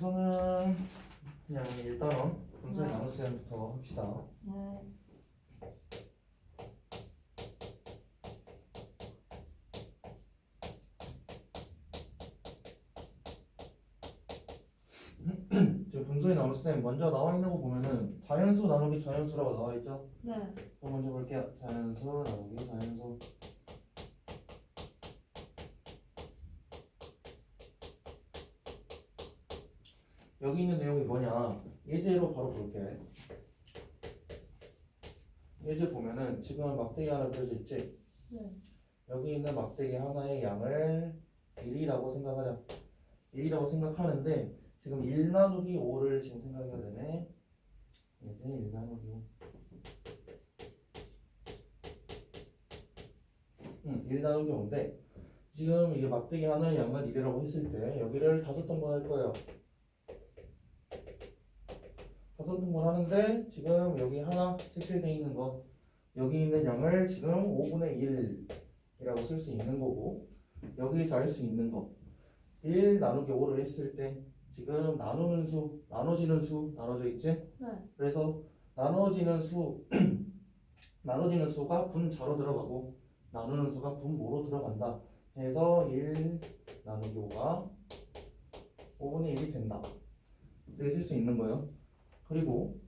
우선은 그냥 일단은 분수의 네. 나눗셈부터 합시다. 네. 지금 분수의 나눗셈 먼저 나와 있는 거 보면은 자연수 나누기 자연수라고 나와 있죠? 네. 그럼 먼저 볼게요. 자연수 나누기 자연수. 여기 있는 내용이 뭐냐? 예제로 바로 볼게. 예제 보면은 지금 막대기 하나 그려져 있지? 네. 여기 있는 막대기 하나의 양을 1이라고 생각하자. 1이라고 생각하는데 지금 1 나누기 5를 지금 생각해야 되네. 예제 1 나누기 5. 응, 1 나누기 5인데 지금 이게 막대기 하나의 양을 1이라고 했을 때 여기를 다섯 등분 할 거예요. 등분 하는데 지금 여기 하나 색칠되어 있는 거 여기 있는 양을 지금 5분의 1이라고 쓸 수 있는 거고 여기서 할수 있는 거 1 나누기 5를 했을 때 지금 나누는 수, 나눠지는 수 나눠져 있지? 네. 그래서 나눠지는 수 나눠지는 수가 분자로 들어가고 나누는 수가 분모로 들어간다. 해서 1 나누기 5가 5분의 1이 된다. 이렇게 쓸 수 있는 거예요. 그리고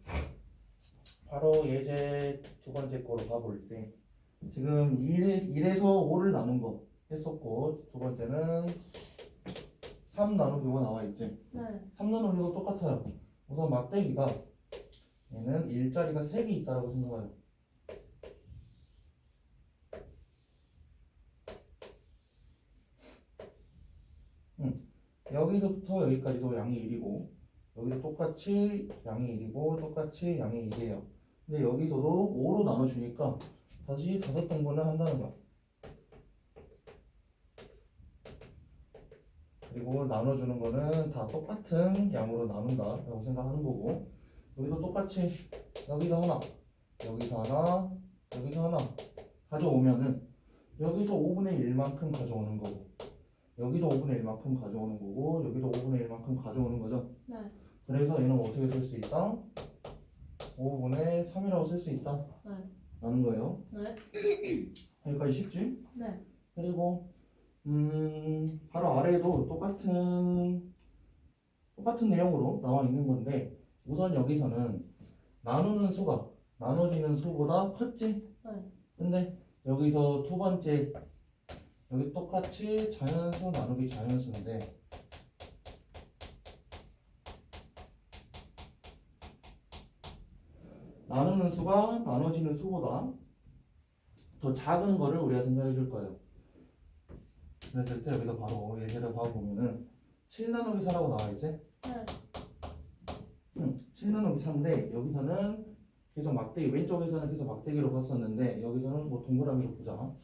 바로 예제 두 번째 거로 가볼 때 지금 1, 1에서 5를 나눈 거 했었고 두 번째는 3 나누기 5가 나와 있지. 네. 3 나누기도 똑같아요. 우선 막대기가 얘는 일자리가 3개 있다라고 생각해요. 음, 여기서부터 여기까지도 양이 1이고 여기도 똑같이 양이 1이고 똑같이 양이 1이에요. 근데 여기서도 5로 나눠주니까 다시 다섯 등분을 한다는 거야. 그리고 나눠주는 거는 다 똑같은 양으로 나눈다라고 생각하는 거고 여기도 똑같이 여기서 하나 여기서 하나 여기서 하나 가져오면은 여기서 5분의 1만큼 가져오는 거고 여기도 5분의 1만큼 가져오는 거고 여기도 5분의 1만큼 가져오는 거죠 네. 그래서 얘는 어떻게 쓸 수 있다? 5분의 3이라고 쓸 수 있다 네. 라는 거예요 네. 여기까지 쉽지? 네. 그리고 음 바로 아래에도 똑같은 똑같은 내용으로 나와 있는 건데 우선 여기서는 나누는 수가 나눠지는 수보다 컸지? 네. 근데 여기서 두 번째 여기 똑같이 자연수 나누기 자연수인데 나누는 수가 나눠지는 수보다 더 작은 거를 우리가 생각해 줄 거예요. 그랬을 때 여기서 바로 예제를 봐보면은 7 나누기 4라고 나와 있지? 네. 응, 7 나누기 4인데 여기서는 계속 막대기 왼쪽에서는 계속 막대기로 봤었는데 여기서는 뭐 동그라미로 보자.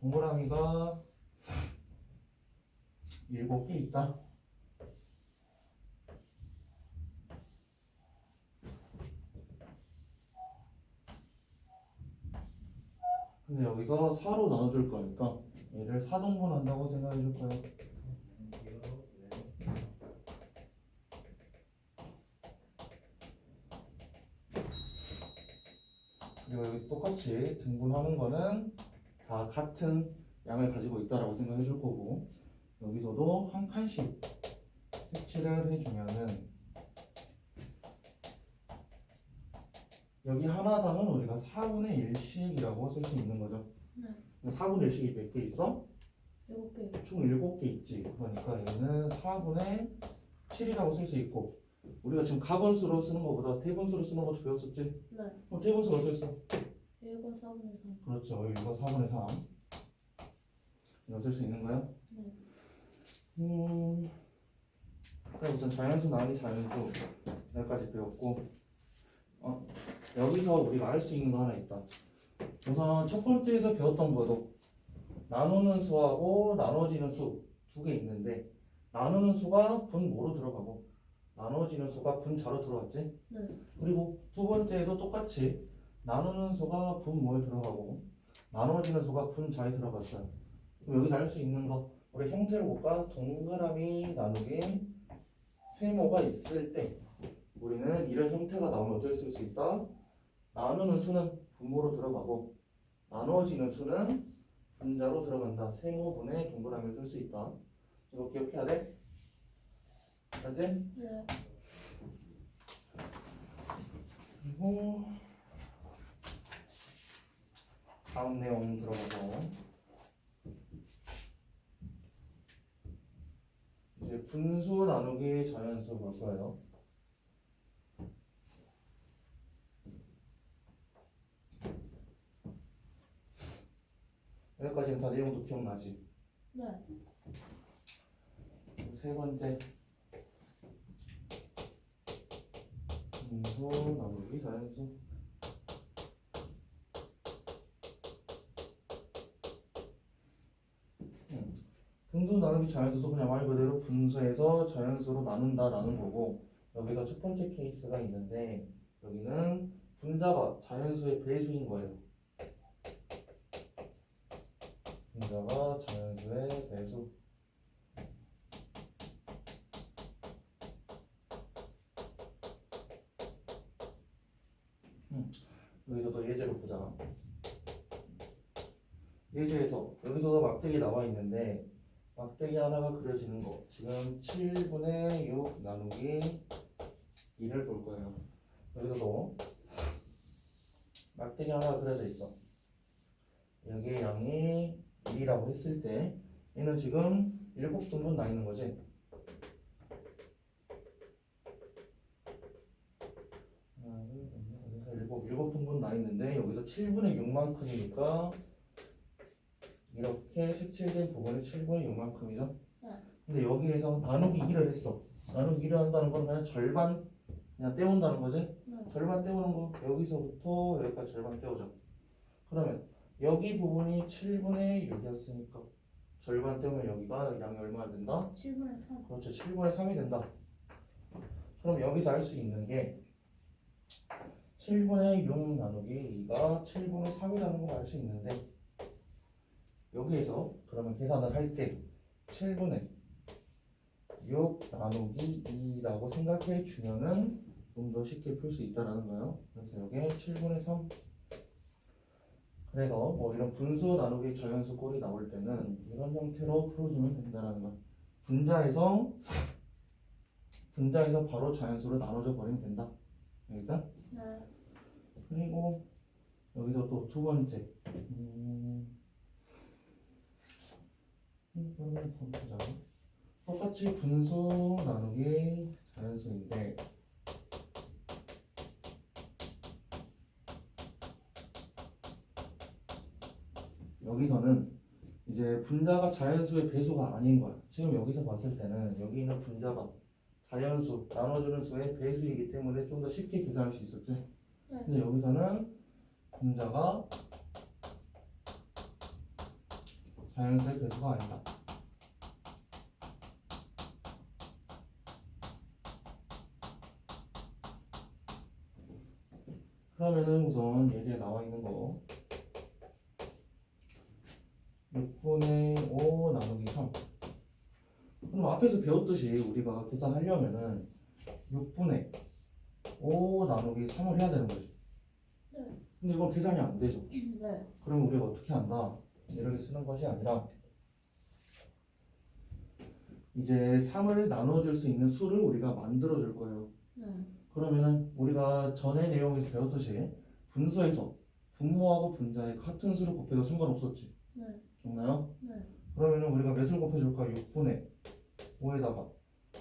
동그라미가 7개 있다. 근데 여기서 4로 나눠줄 거니까 얘를 4등분 한다고 생각해 줄 거예요. 그리고 여기 똑같이 등분하는 거는 다 같은 양을 가지고 있다라고 생각해 줄 거고 여기서도 한 칸씩 색칠을 해주면은 여기 하나당은 우리가 4분의 1씩이라고 쓸 수 있는 거죠. 네. 4분의 1씩이 몇 개 있어? 일곱 개. 총 7개 있지. 그러니까 얘는 4분의 7이라고 쓸 수 있고 우리가 지금 가분수로 쓰는 것보다 대분수로 쓰는 것도 배웠었지? 네. 어, 대분수 어떻게 써? 1과 4분의 3. 그렇죠. 이거 4분의 3. 이거 쓸 수 있는 거야? 네. 음. 그럼 우선 자연수 나누기 자연수 여기까지 배웠고 어, 여기서 우리가 알 수 있는 거 하나 있다. 우선 첫 번째에서 배웠던 거도 나누는 수하고 나눠지는 수 두 개 있는데 나누는 수가 분모로 들어가고 나눠지는 수가 분자로 들어갔지? 네. 그리고 두 번째에도 똑같이 나누는 수가 분모에 들어가고 나눠지는 수가 분자에 들어갔어요. 그럼 여기서 알 수 있는 거 우리 형태를 볼까? 동그라미 나누기 세모가 있을 때 우리는 이런 형태가 나오면 어떻게 쓸 수 있다? 나누는 수는 분모로 들어가고 나누어지는 수는 분자로 들어간다. 세모분의 동그라미를 쓸 수 있다. 이거 기억해야 돼? 알지? 네. 그리고 다음 내용 들어가서 이제 분수 나누기 자연수 볼 거예요. 여기까지는 다 내용도 기억나지? 네. 세 번째 분수 나누기 자연수 음, 분수 나누기 자연수도 그냥 말 그대로 분수에서 자연수로 나눈다라는 거고 여기서 첫 번째 케이스가 있는데 여기는 분자가 자연수의 배수인 거예요. 분자가 자연수의 배수. 여기서도 예제로 보자. 예제에서 여기서도 막대기 나와 있는데 막대기 하나가 그려지는 거 지금 7분의 6 나누기 2를 볼 거예요. 여기서도 막대기 하나가 그려져 있어. 여기에 양이 1이라고 했을 때 얘는 지금 7등분 나 있는 거지. 하나, 둘, 셋, 넷, 다섯, 일곱, 일곱 등분 나 있는데 여기서 7분의 6만큼이니까 이렇게 색칠된 부분이 7분의 6만큼이죠? 네. 근데 여기에서 나누기 2를 했어. 나누기 2를 한다는 건 그냥 절반 그냥 떼온다는 거지? 네. 절반 떼우는 거 여기서부터 여기까지 절반 떼우죠. 그러면 여기 부분이 7분의 6이었으니까 절반 떼우면 여기가 양이 얼마나 된다? 7분의 3. 그렇죠. 7분의 3이 된다. 그럼 여기서 할 수 있는 게 7분의 6 나누기 2가 7분의 3이라는 걸 알 수 있는데 여기에서 그러면 계산을 할 때 7분의 6 나누기 2라고 생각해 주면은 좀 더 쉽게 풀 수 있다라는 거예요. 그래서 여기에 7분의 3 그래서 뭐 이런 분수 나누기 자연수 꼴이 나올 때는 이런 형태로 풀어주면 된다라는 거야. 분자에서 분자에서 바로 자연수로 나눠져 버리면 된다. 여기다. 네. 그리고 여기서 또 두 번째. 음. 똑같이 분수 나누기 자연수인데 여기서는 이제 분자가 자연수의 배수가 아닌 거야. 지금 여기서 봤을 때는 여기 있는 분자가 자연수 나눠주는 수의 배수이기 때문에 좀 더 쉽게 계산할 수 있었지. 네. 근데 여기서는 분자가 자연수의 배수가 아니다. 그러면은 우선 예제에 나와 있는 거 6분의 5 나누기 3 그럼 앞에서 배웠듯이 우리가 계산하려면은 6분의 5 나누기 3을 해야 되는 거지 네. 근데 이건 계산이 안 되죠 네. 그럼 우리가 어떻게 한다 이렇게 쓰는 것이 아니라 이제 3을 나눠줄 수 있는 수를 우리가 만들어 줄 거예요 네. 그러면은 우리가 전에 내용에서 배웠듯이 분수에서 분모하고 분자의 같은 수를 곱해도 상관없었지 네. 기억나요? 네. 그러면은 우리가 몇을 곱해줄까? 6분의 5에다가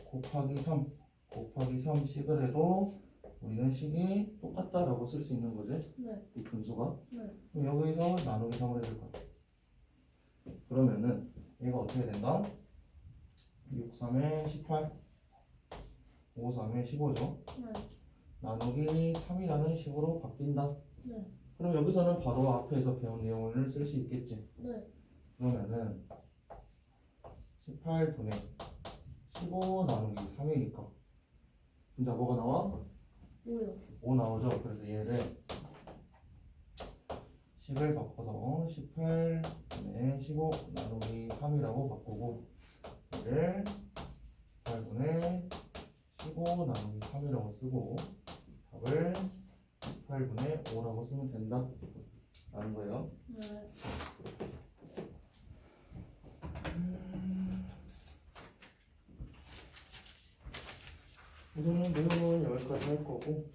곱하기 3 곱하기 3식을 해도 우리는 식이 똑같다라고 쓸 수 있는 거지 네. 이 분수가 네. 그럼 여기서 나누기 3을 해줄 거야 그러면은 얘가 어떻게 된다? 6, 3에 18 5, 3에 15죠 네. 나누기 3이라는 식으로 바뀐다 네. 그럼 여기서는 바로 앞에서 배운 내용을 쓸 수 있겠지 네. 그러면은 18분의 15 나누기 3이니까 분자 뭐가 나와? 뭐요? 5 나오죠? 그래서 얘를 10을 바꿔서 18분의 15 나누기 3이라고 바꾸고 얘를 18 분의 15 나누기 3이라고 쓰고 답을 18분의 5라고 쓰면 된다 라는 거예요 네. 이 정도 내용은 여기까지 할 거고.